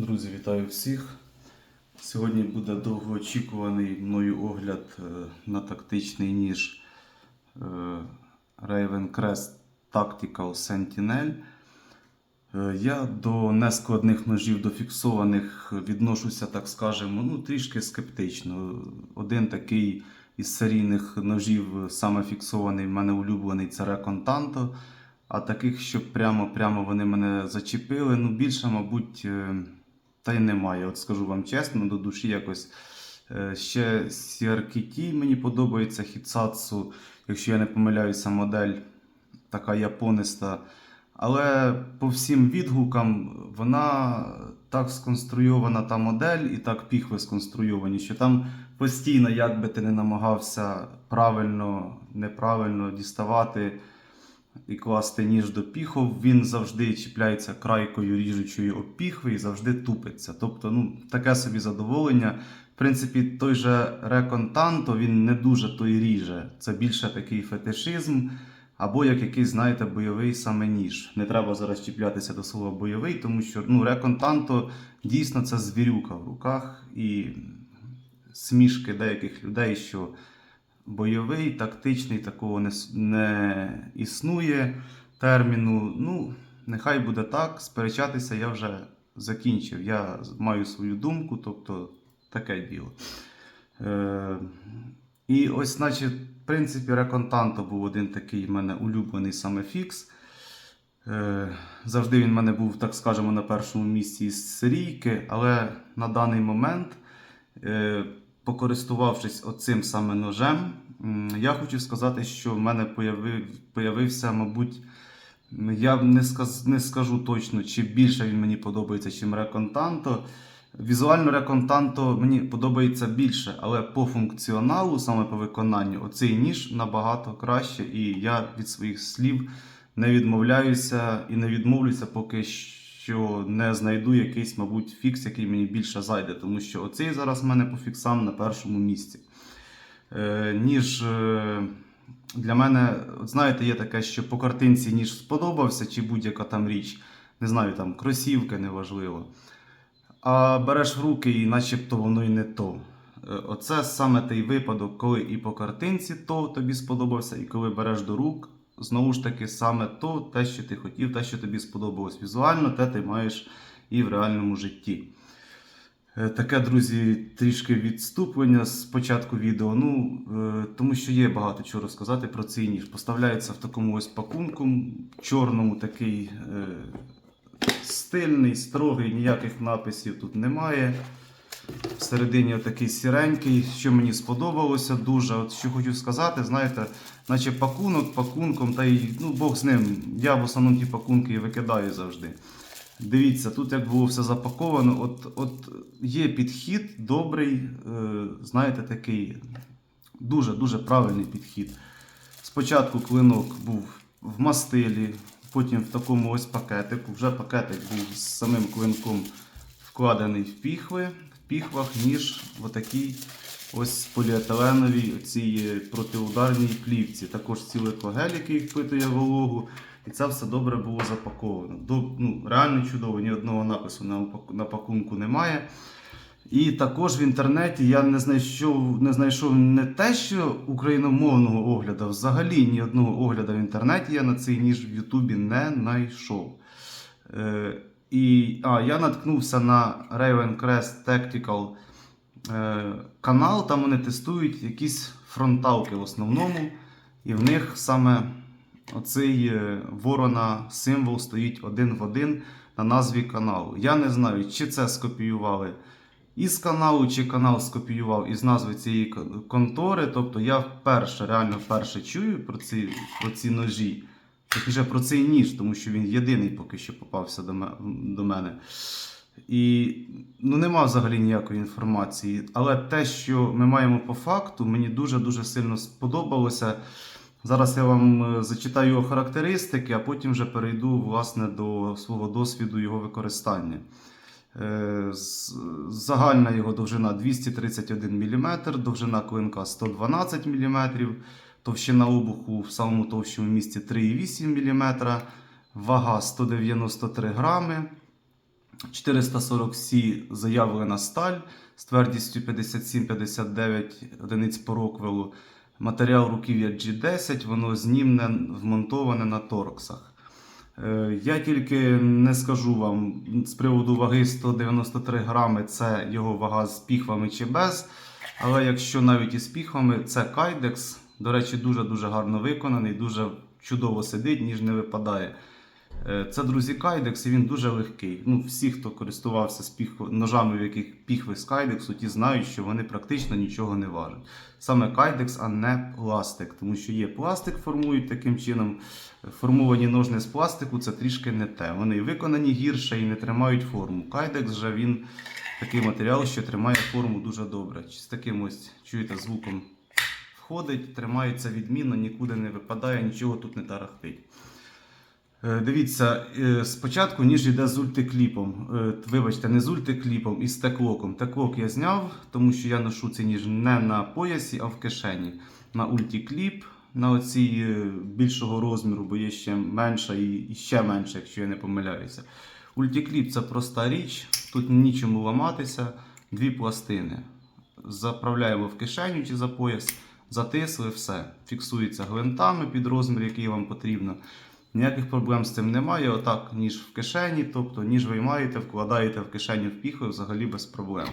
Друзі, вітаю всіх. Сьогодні буде довгоочікуваний мною огляд е, на тактичний ніж е, Raven Crest Tactical Sentinel. Е, Я до нескладних ножів, до фіксованих відношуся, так скажемо, ну, трішки скептично. Один такий із серійних ножів, саме фіксований, в мене улюблений це Recon Tanto. А таких, щоб прямо-прямо вони мене зачепили, ну більше, мабуть, та й немає. От скажу вам чесно, до душі якось. Е, Ще CRKT мені подобається Хітсатсу, якщо я не помиляюся, модель така япониста. Але по всім відгукам вона так сконструйована та модель, і так піхви сконструйовані, що там постійно, як би ти не намагався правильно, неправильно діставати і класти ніж до піхов, він завжди чіпляється крайкою ріжучої об піхви і завжди тупиться. Тобто, ну, таке собі задоволення. В принципі, той же реконтанто він не дуже той ріже. Це більше такий фетишизм. Або як якийсь, знаєте, бойовий саме ніж. Не треба зараз чіплятися до слова бойовий, тому що ну, реконтанто дійсно це звірюка в руках і смішки деяких людей, що бойовий, тактичний, такого не, не існує терміну. Ну, нехай буде так. Сперечатися я вже закінчив. Я маю свою думку, тобто таке діло. Е, і ось, наче, в принципі, Реконтанто був один такий в мене улюблений саме фікс. Е, завжди він в мене був, так скажемо, на першому місці із серійки, але на даний момент, е, покористувавшись оцим саме ножем, я хочу сказати, що в мене появи, появився, мабуть, я не, сказ, не скажу точно, чи більше він мені подобається, чим Реконтанто. Візуально Реконтанто мені подобається більше, але по функціоналу, саме по виконанню, оцей ніж набагато краще, і я від своїх слів не відмовляюся і не відмовлюся, поки що не знайду якийсь, мабуть, фікс, який мені більше зайде, тому що оцей зараз в мене по фіксам на першому місці. Е, ніж е, для мене, от знаєте, є таке, що по картинці ніж сподобався, чи будь-яка там річ, не знаю, там кросівки, неважливо. А береш в руки і начебто воно і не то. Е, Оце саме той випадок, коли і по картинці то тобі сподобався, і коли береш до рук, знову ж таки, саме то, те, що ти хотів, те, що тобі сподобалось візуально, те ти маєш і в реальному житті. Е, Таке, друзі, трішки відступлення з початку відео. Ну, е, тому що є багато чого розказати про цей ніж. Поставляється в такому ось пакунку, чорному такий е, стильний, строгий, ніяких написів тут немає. Всередині такий сіренький, що мені сподобалося дуже. От що хочу сказати, знаєте, наче пакунок пакунком, та й ну, Бог з ним. Я в основному ті пакунки викидаю завжди. Дивіться, тут як було все запаковано. От, от є підхід добрий, е, знаєте, такий дуже-дуже правильний підхід. Спочатку клинок був в мастилі, потім в такому ось пакетику. Вже пакетик був з самим клинком вкладений в піхви. Піхвах, ніж в отакій ось поліетиленовій цій протиударній плівці. Також цілий когель, який впитує вологу. І це все добре було запаковано. До, ну, реально чудово, ні одного напису на, на пакунку немає. І також в інтернеті я не знайшов, не знайшов не те, що україномовного огляду, взагалі ні одного огляду в інтернеті я на цей ніж в Ютубі не знайшов. Е, і, а, я наткнувся на Raven Crest Tactical е, канал, там вони тестують якісь фронталки в основному. І в них саме оцей е, ворона символ стоїть один в один на назві каналу. Я не знаю, чи це скопіювали із каналу, чи канал скопіював із назви цієї контори. Тобто я вперше, реально вперше чую про ці, про ці ножі. Точніше про цей ніж, тому що він єдиний поки що попався до мене. І ну, нема взагалі ніякої інформації. Але те, що ми маємо по факту, мені дуже-дуже сильно сподобалося. Зараз я вам е, зачитаю його характеристики, а потім вже перейду власне до свого досвіду його використання. Е, Загальна його довжина 231 мм, довжина клинка 112 мм, товщина обуху в самому товщому місці 3,8 мм, вага 193 грами. 440C заявлена сталь з твердістю 57-59 одиниць по роквелу. Матеріал руків'я G10, воно знімне, вмонтоване на торксах. Е, Я тільки не скажу вам з приводу ваги 193 грами, це його вага з піхвами чи без. Але якщо навіть із піхвами, це кайдекс. До речі, дуже-дуже гарно виконаний, дуже чудово сидить, ніж не випадає. Е, Це, друзі, кайдекс, і він дуже легкий. Ну, всі, хто користувався з піх- ножами, в яких піхви з кайдексу, ті знають, що вони практично нічого не важать. Саме кайдекс, а не пластик. Тому що є пластик, формують таким чином. Формовані ножни з пластику це трішки не те. Вони виконані гірше і не тримають форму. Кайдекс же він такий матеріал, що тримає форму дуже добре. З таким ось, чуєте, звуком входить, тримається відмінно, нікуди не випадає, нічого тут не тарахтить. Е, Дивіться, е, спочатку ніж йде з ультикліпом. Е, Вибачте, не з ультикліпом, із теклоком. Теклок я зняв, тому що я ношу цей ніж не на поясі, а в кишені. На ультикліп, на оцій більшого розміру, бо є ще менша і і ще менша, якщо я не помиляюся. Ультикліп це проста річ, тут нічому ламатися. Дві пластини. Заправляємо в кишеню чи за пояс, затисли, все. Фіксується гвинтами під розмір, який вам потрібно. Ніяких проблем з цим немає. Отак, ніж в кишені, тобто ніж виймаєте, вкладаєте в кишеню впіхи взагалі без проблем.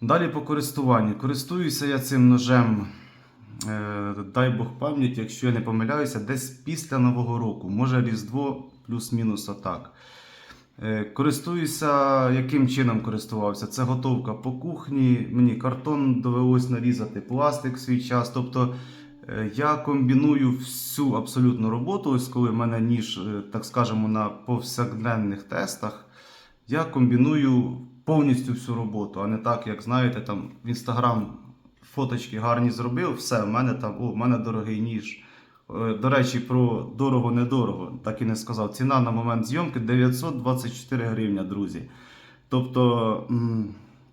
Далі по користуванню. Користуюся я цим ножем, е, дай Бог пам'ять, якщо я не помиляюся, десь після Нового року, може Різдво плюс-мінус отак. Е, Користуюся, яким чином користувався? Це готовка по кухні. Мені картон довелось нарізати, пластик в свій час. Тобто е, я комбіную всю абсолютну роботу. Ось коли в мене ніж, е, так скажемо, на повсякденних тестах, я комбіную повністю всю роботу, а не так, як знаєте, там в інстаграм фоточки гарні зробив, все, в мене там, о, в мене дорогий ніж. Е, До речі, про дорого-недорого, так і не сказав. Ціна на момент зйомки 924 гривня, друзі. Тобто,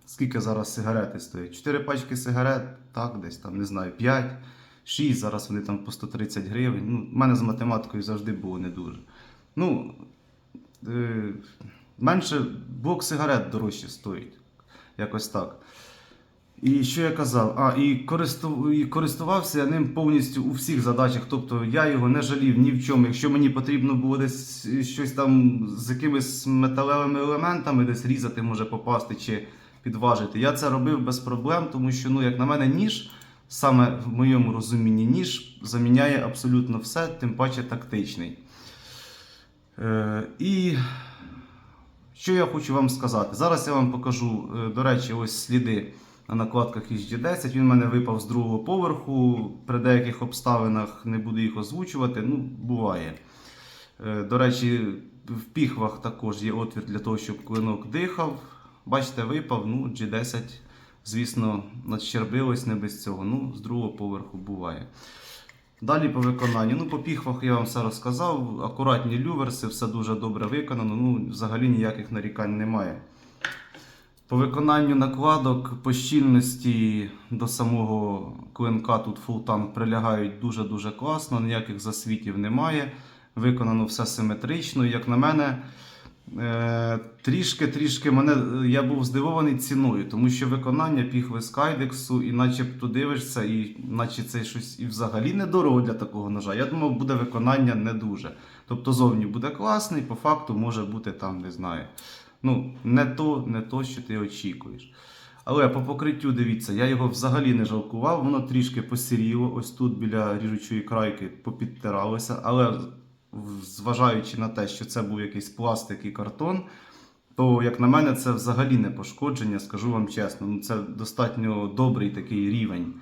скільки зараз сигарети стоять? 4 пачки сигарет, так, десь там, не знаю, 5, 6, зараз вони там по 130 гривень. Ну, в мене з математикою завжди було не дуже. Ну, е, менше блок сигарет дорожче стоїть. Якось так. І що я казав? А, і, користу... і користувався я ним повністю у всіх задачах. Тобто я його не жалів ні в чому. Якщо мені потрібно було десь щось там з якимись металевими елементами, десь різати, може попасти чи підважити, я це робив без проблем, тому що, ну, як на мене, ніж, саме в моєму розумінні, ніж заміняє абсолютно все, тим паче тактичний. Е, і що я хочу вам сказати? Зараз я вам покажу, е, до речі, ось сліди на накладках із G10. Він в мене випав з другого поверху. При деяких обставинах не буду їх озвучувати. Ну, буває. Е, До речі, в піхвах також є отвір для того, щоб клинок дихав. Бачите, випав. Ну, G10, звісно, надщербилось не без цього. Ну, з другого поверху буває. Далі по виконанню. Ну, по піхвах я вам все розказав. Акуратні люверси, все дуже добре виконано. Ну, взагалі ніяких нарікань немає. По виконанню накладок по щільності до самого клинка тут фултанг прилягають дуже-дуже класно, ніяких засвітів немає. Виконано все симетрично. Як на мене, е, трішки-трішки мене я був здивований ціною, тому що виконання піхви з кайдексу, і начебто дивишся, і наче це щось і взагалі недорого для такого ножа. Я думав, буде виконання не дуже. Тобто зовні буде класний, по факту може бути там, не знаю. Ну, не то, не то, що ти очікуєш. Але по покриттю, дивіться, я його взагалі не жалкував, воно трішки посіріло, ось тут біля ріжучої крайки попідтиралося. Але зважаючи на те, що це був якийсь пластик і картон, то, як на мене, це взагалі не пошкодження, скажу вам чесно. Ну, це достатньо добрий такий рівень.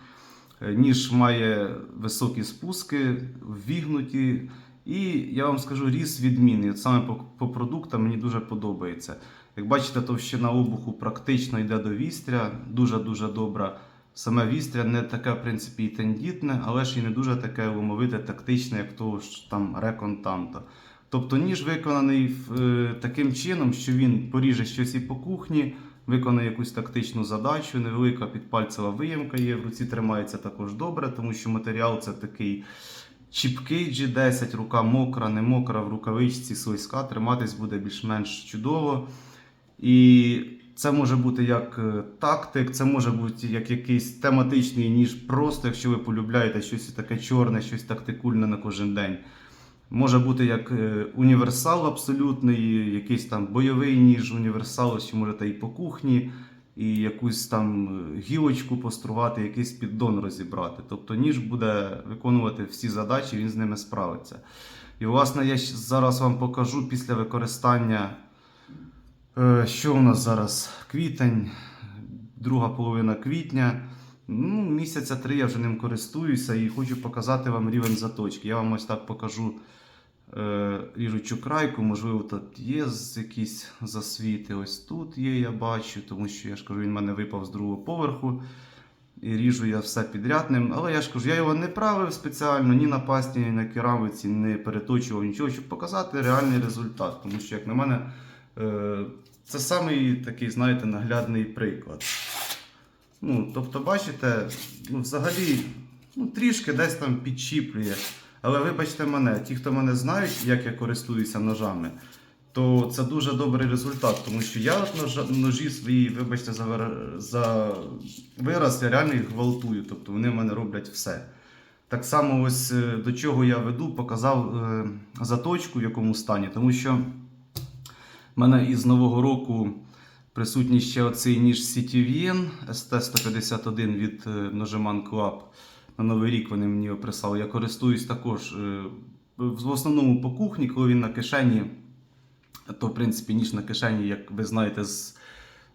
Е, Ніж має високі спуски, ввігнуті. І я вам скажу, ріс відмінний. От саме по, по продуктам мені дуже подобається. Як бачите, товщина обуху практично йде до вістря, дуже-дуже добра. Саме вістря не таке, в принципі, і тендітне, але ж і не дуже таке ломовите, тактичне, як того ж там реконтанта. Тобто ніж виконаний е, таким чином, що він поріже щось і по кухні, виконає якусь тактичну задачу, невелика підпальцева виємка є, в руці тримається також добре, тому що матеріал це такий чіпкий G10, рука мокра, не мокра, в рукавичці слизька, триматись буде більш-менш чудово. І це може бути як е, тактик, це може бути як якийсь тематичний ніж, просто якщо ви полюбляєте щось таке чорне, щось тактикульне на кожен день. Може бути як е, універсал абсолютний, якийсь там бойовий ніж, універсал, що можете і по кухні, і якусь там е, гілочку пострувати, якийсь піддон розібрати. Тобто ніж буде виконувати всі задачі, він з ними справиться. І власне я зараз вам покажу після використання, е, що у нас зараз квітень, друга половина квітня. Ну, місяця три я вже ним користуюся і хочу показати вам рівень заточки. Я вам ось так покажу ріжучу крайку, можливо, тут є якісь засвіти. Ось тут є, я бачу, тому що я ж кажу, він в мене випав з другого поверху. І ріжу я все підряд ним. Але я ж кажу, я його не правив спеціально ні на пасті, ні на керамиці, не переточував нічого, щоб показати реальний результат. Тому що, як на мене, е, це самий такий, знаєте, наглядний приклад. Ну, тобто, бачите, ну, взагалі, ну, трішки десь там підчіплює. Але вибачте мене, ті, хто мене знають, як я користуюся ножами, то це дуже добрий результат, тому що я ножі свої, вибачте, за, за вираз, я реально їх гвалтую, тобто вони в мене роблять все. Так само, ось е, до чого я веду, показав е, заточку, в якому стані, тому що в мене із нового року присутній ще оцей ніж CTVN ST151 від е, Ножеман Club. На Новий рік вони мені його прислали. Я користуюсь також е, в основному по кухні, коли він на кишені, то в принципі ніж на кишені, як ви знаєте, з,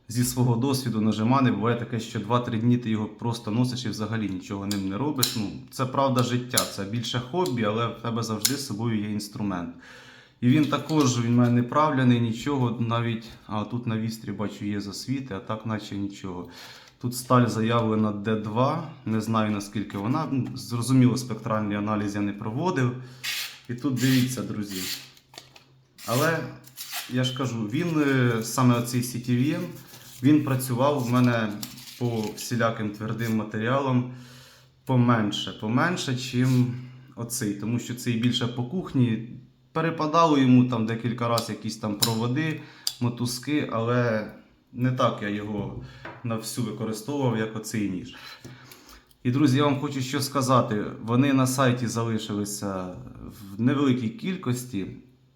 зі свого досвіду нажимани, буває таке, що 2-3 дні ти його просто носиш і взагалі нічого ним не робиш. Ну, це правда життя, це більше хобі, але в тебе завжди з собою є інструмент. І він також він мене не правляний, нічого, навіть а тут на вістрі бачу є засвіти, а так наче нічого. Тут сталь заявлена D2, не знаю наскільки вона. Зрозуміло, спектральний аналіз я не проводив. І тут дивіться, друзі. Але я ж кажу, він е, саме оцей CTVM, він працював у мене по всіляким твердим матеріалам поменше, поменше, чим оцей. Тому що цей більше по кухні. Перепадало йому там декілька разів якісь там проводи, мотузки, але не так я його на всю використовував, як оцей ніж. І, друзі, я вам хочу що сказати. Вони на сайті залишилися в невеликій кількості.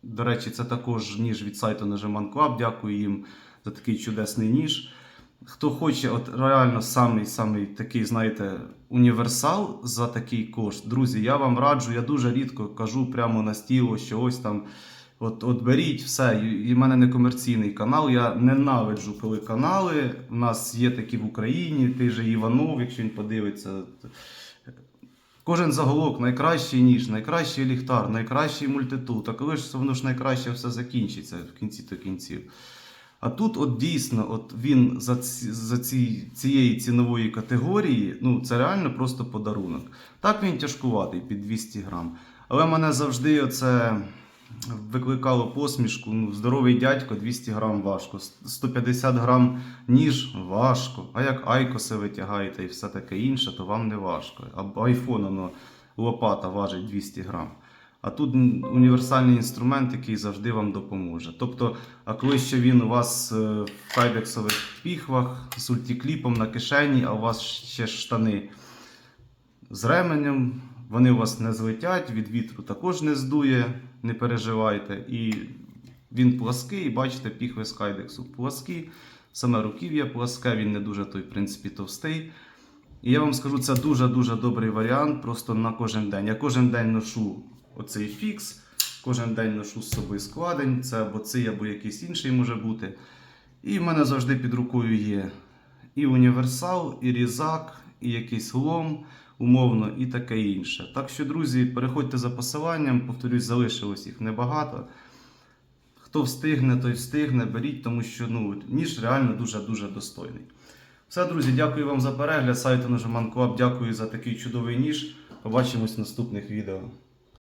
До речі, це також ніж від сайту Нажиман Club. Дякую їм за такий чудесний ніж. Хто хоче, от реально самий самий такий, знаєте, універсал за такий кошт. Друзі, я вам раджу, я дуже рідко кажу прямо на стіло, що ось там. От, от беріть все. І в мене не комерційний канал. Я ненавиджу, коли канали. У нас є такі в Україні, той же Іванов, якщо він подивиться. Кожен заголовок найкращий ніж, найкращий ліхтар, найкращий мультитул. Та коли ж воно ж найкраще все закінчиться в кінці то кінців. А тут, от дійсно, от він за, ці, за ці, цієї цінової категорії, ну це реально просто подарунок. Так він тяжкуватий під 200 грам. Але мене завжди оце викликало посмішку. Ну, здоровий дядько 200 грам важко, 150 грам ніж важко. А як айкоси витягаєте і все таке інше, то вам не важко. А айфон воно, лопата важить 200 грам. А тут універсальний інструмент, який завжди вам допоможе. Тобто, а коли ще він у вас е, в кайдексових піхвах з ультікліпом на кишені, а у вас ще штани з ременем, вони у вас не злетять, від вітру також не здує, не переживайте. І він плаский, бачите, піхви з кайдексу пласкі, саме руків'я пласке, він не дуже той, в принципі, товстий. І я вам скажу, це дуже-дуже добрий варіант просто на кожен день. Я кожен день ношу оцей фікс, кожен день ношу з собою складень, це або цей, або якийсь інший може бути. І в мене завжди під рукою є і універсал, і різак, і якийсь лом, умовно, і таке інше. Так що, друзі, переходьте за посиланням, повторюсь, залишилось їх небагато. Хто встигне, той встигне, беріть, тому що ну, ніж реально дуже-дуже достойний. Все, друзі, дякую вам за перегляд. Сайту Ножиман Клаб, Дякую за такий чудовий ніж. Побачимось в наступних відео.